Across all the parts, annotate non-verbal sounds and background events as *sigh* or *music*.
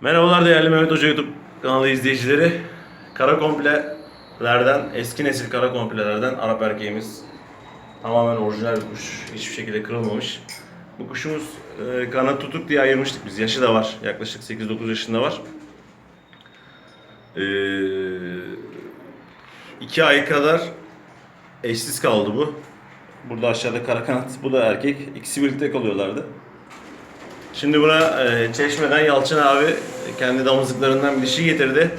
Merhabalar değerli Mehmet Hoca YouTube kanalı izleyicileri. Kara komplelerden, eski nesil kara komplelerden Arap erkeğimiz. Tamamen orijinal bir kuş. Hiçbir şekilde kırılmamış. Bu kuşumuz e, kanat tutuk diye ayırmıştık biz. Yaşı da var. Yaklaşık 8-9 yaşında var. E, iki ay kadar eşsiz kaldı bu. Burada aşağıda kara kanat, bu da erkek. İkisi birlikte kalıyorlardı. Şimdi buna e, Çeşme'den Yalçın abi kendi damızlıklarından bir dişi getirdi.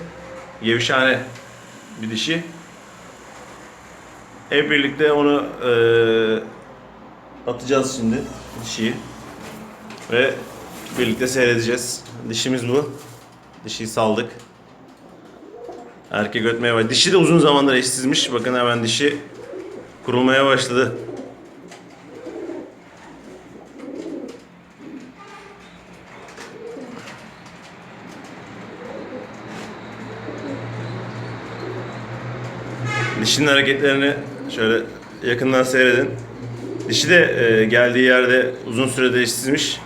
Yevşane bir dişi. Hep birlikte onu e, atacağız şimdi dişiyi. Ve birlikte seyredeceğiz. Dişimiz bu. Dişiyi saldık. Erkek ötmeye var. Dişi de uzun zamandır eşsizmiş. Bakın hemen dişi kurulmaya başladı. Dişinin hareketlerini şöyle yakından seyredin. Dişi de e, geldiği yerde uzun sürede eşsizmiş.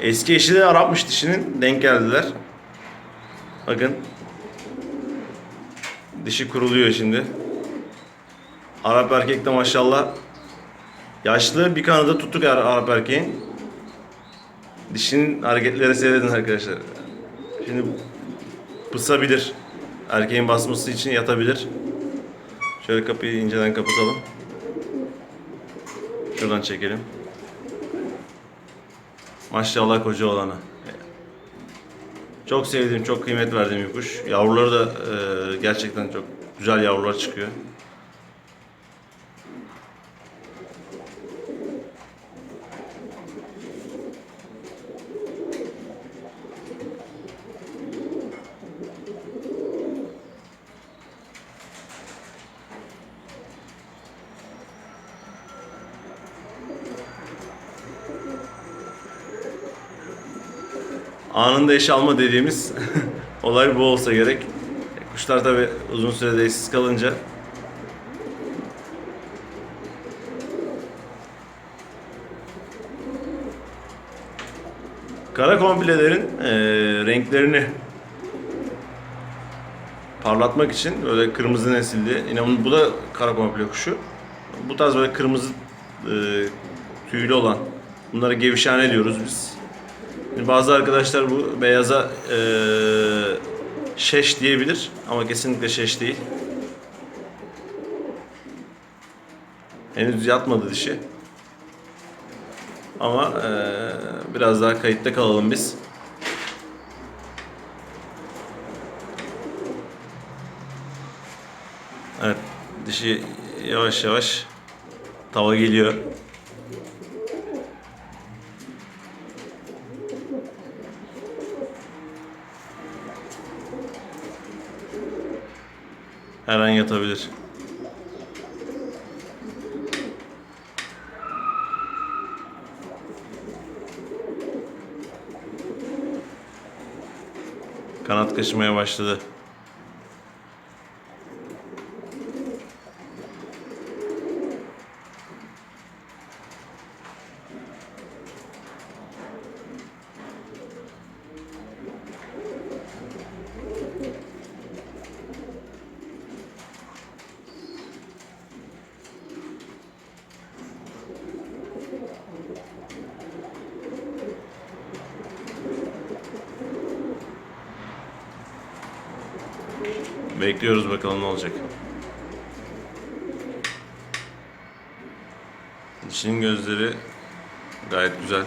Eski eşi de Arapmış dişinin. Denk geldiler. Bakın. Dişi kuruluyor şimdi. Arap erkek de maşallah yaşlı bir kanadı tuttuk Ar- Arap erkeğin. Dişinin hareketleri seyredin arkadaşlar. Şimdi pısabilir. Erkeğin basması için yatabilir. Şöyle kapıyı inceden kapatalım. Şuradan çekelim. Maşallah koca olanı. Çok sevdiğim, çok kıymet verdiğim bir kuş. Yavruları da e, gerçekten çok güzel yavrular çıkıyor. Anında eş alma dediğimiz *laughs* olay bu olsa gerek. Kuşlar tabi uzun sürede eşsiz kalınca Kara komplelerin eee, renklerini parlatmak için böyle kırmızı nesilli, inanın bu da kara komple kuşu. Bu tarz böyle kırmızı eee, tüylü olan, bunlara gevşane diyoruz biz. Bazı arkadaşlar bu beyaza eee, şeş diyebilir ama kesinlikle şeş değil. Henüz yatmadı dişi. Ama eee, biraz daha kayıtta kalalım biz. Evet, dişi yavaş yavaş tava geliyor. Her an yatabilir. Kanat kaşımaya başladı. Bekliyoruz bakalım ne olacak. Dişinin gözleri gayet güzel.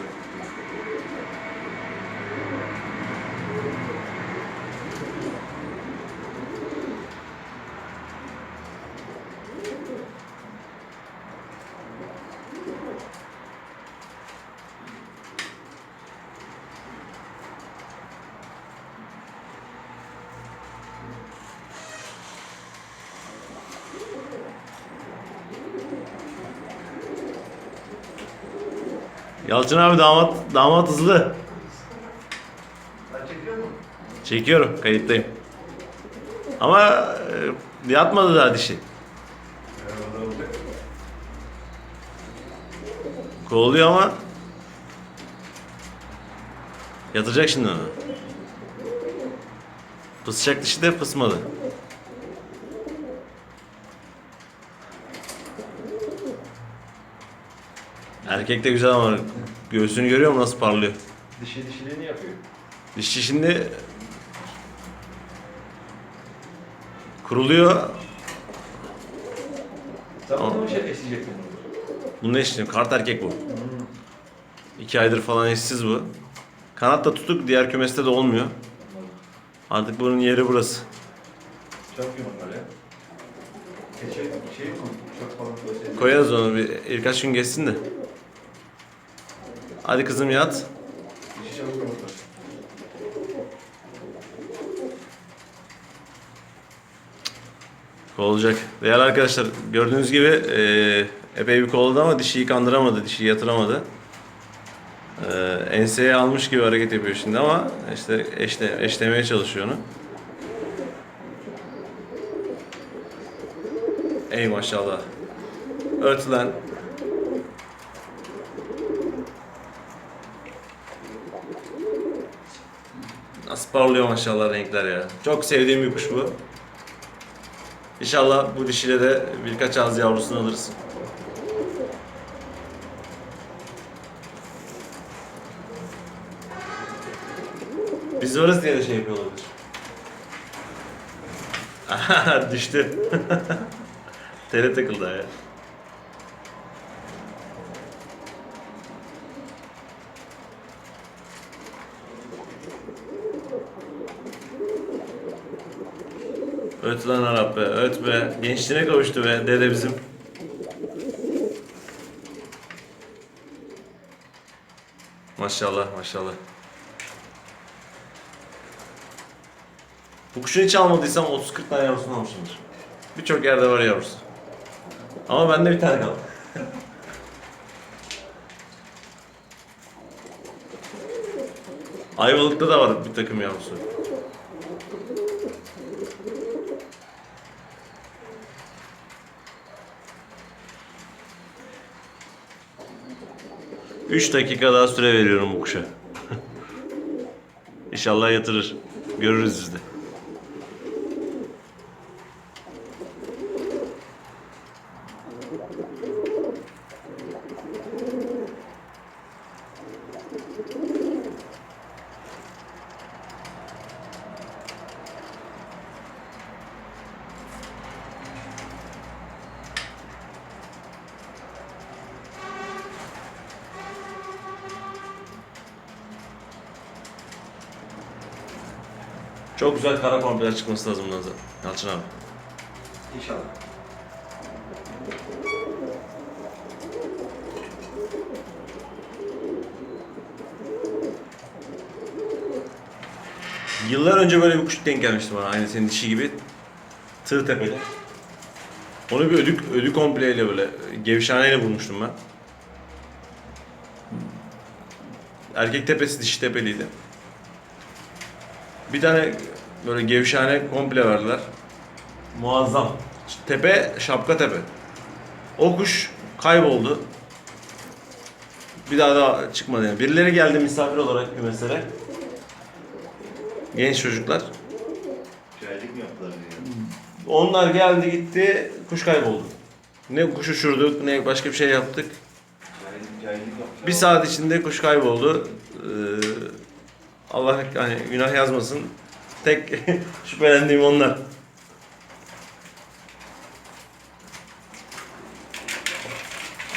Yalçın abi damat damat hızlı. Çekiyorum, kayıttayım. Ama e, yatmadı daha dişi. Kovalıyor ama yatacak şimdi onu. Fısacak dişi de fısmadı. Erkek de güzel ama göğsünü görüyor musun nasıl parlıyor? Dişi dişiliğini yapıyor. Dişi şimdi kuruluyor. Sen onu mu şey esleyecektin? Bunun eşliği kart erkek bu. İki aydır falan eşsiz bu. Kanat da tutuk diğer kümeste de olmuyor. Artık bunun yeri burası. Çok yumurtlar ya. Keçe şey mi? Çok falan böyle. Koyarız onu bir birkaç gün geçsin de. Hadi kızım yat. Olacak. Değerli arkadaşlar gördüğünüz gibi eee epey bir kovaladı ama dişiyi kandıramadı, dişiyi yatıramadı. Eee enseye almış gibi hareket yapıyor şimdi ama işte eşle, eşlemeye çalışıyor onu. Ey maşallah. Ört parlıyor maşallah renkler ya. Çok sevdiğim bir kuş bu. İnşallah bu dişiyle de birkaç ağız yavrusunu alırız. Biz varız diye de şey yapıyor olabilir. Aha, *laughs* düştü. *laughs* Tele takıldı ya. Öt lan Arap be, öt be. Gençliğine kavuştu be dede bizim. Maşallah maşallah. Bu kuşu hiç almadıysam 30-40 tane yavrusunu almışımdır. Birçok yerde var yavrusu. Ama bende bir tane kaldı. Ayvalık'ta da var bir takım yavrusu. Üç dakika daha süre veriyorum bu kuşa. İnşallah yatırır. Görürüz biz de. Çok güzel kara pampeler çıkması lazım bundan zaten. Yalçın abi. İnşallah. Yıllar önce böyle bir kuş denk gelmişti bana. Aynı senin dişi gibi. Tığ tepeli. Onu bir ödük, ödü kompleyle böyle gevşaneyle bulmuştum ben. Erkek tepesi dişi tepeliydi. Bir tane böyle gevşane komple verdiler. Muazzam. Tepe, şapka tepe. O kuş kayboldu. Bir daha da çıkmadı yani. Birileri geldi misafir olarak kümeslere. Genç çocuklar. Cahillik mi yaptılar diye. Onlar geldi gitti, kuş kayboldu. Ne kuş uçurduk, ne başka bir şey yaptık. Yaptılar. Bir saat içinde kuş kayboldu. Ee, Allah hani günah yazmasın. Tek *laughs* şüphelendiğim onlar.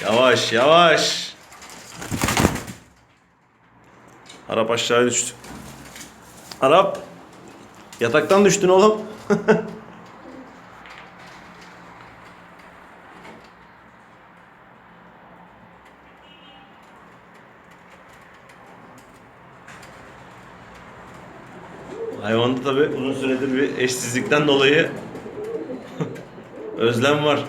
Yavaş, yavaş. Arap aşağıya düştü. Arap, yataktan düştün oğlum. *laughs* Hayvanda tabi uzun süredir bir eşsizlikten dolayı *laughs* özlem var.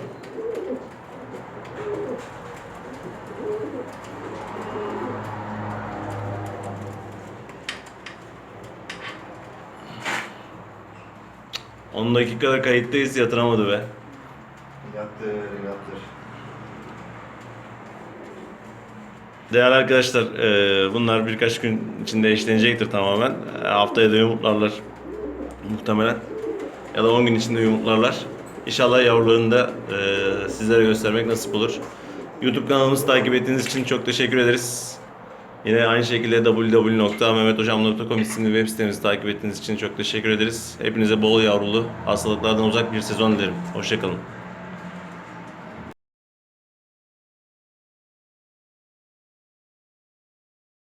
On dakikada kayıttayız yatıramadı be. Yattır, yattır. Değerli arkadaşlar, e, bunlar birkaç gün içinde eşlenecektir tamamen. E, haftaya da yumurtlarlar. Muhtemelen. Ya da 10 gün içinde yumurtlarlar. İnşallah yavrularını da e, sizlere göstermek nasip olur. YouTube kanalımızı takip ettiğiniz için çok teşekkür ederiz. Yine aynı şekilde www.mehmethocam.com isimli web sitemizi takip ettiğiniz için çok teşekkür ederiz. Hepinize bol yavrulu, hastalıklardan uzak bir sezon dilerim. Hoşçakalın.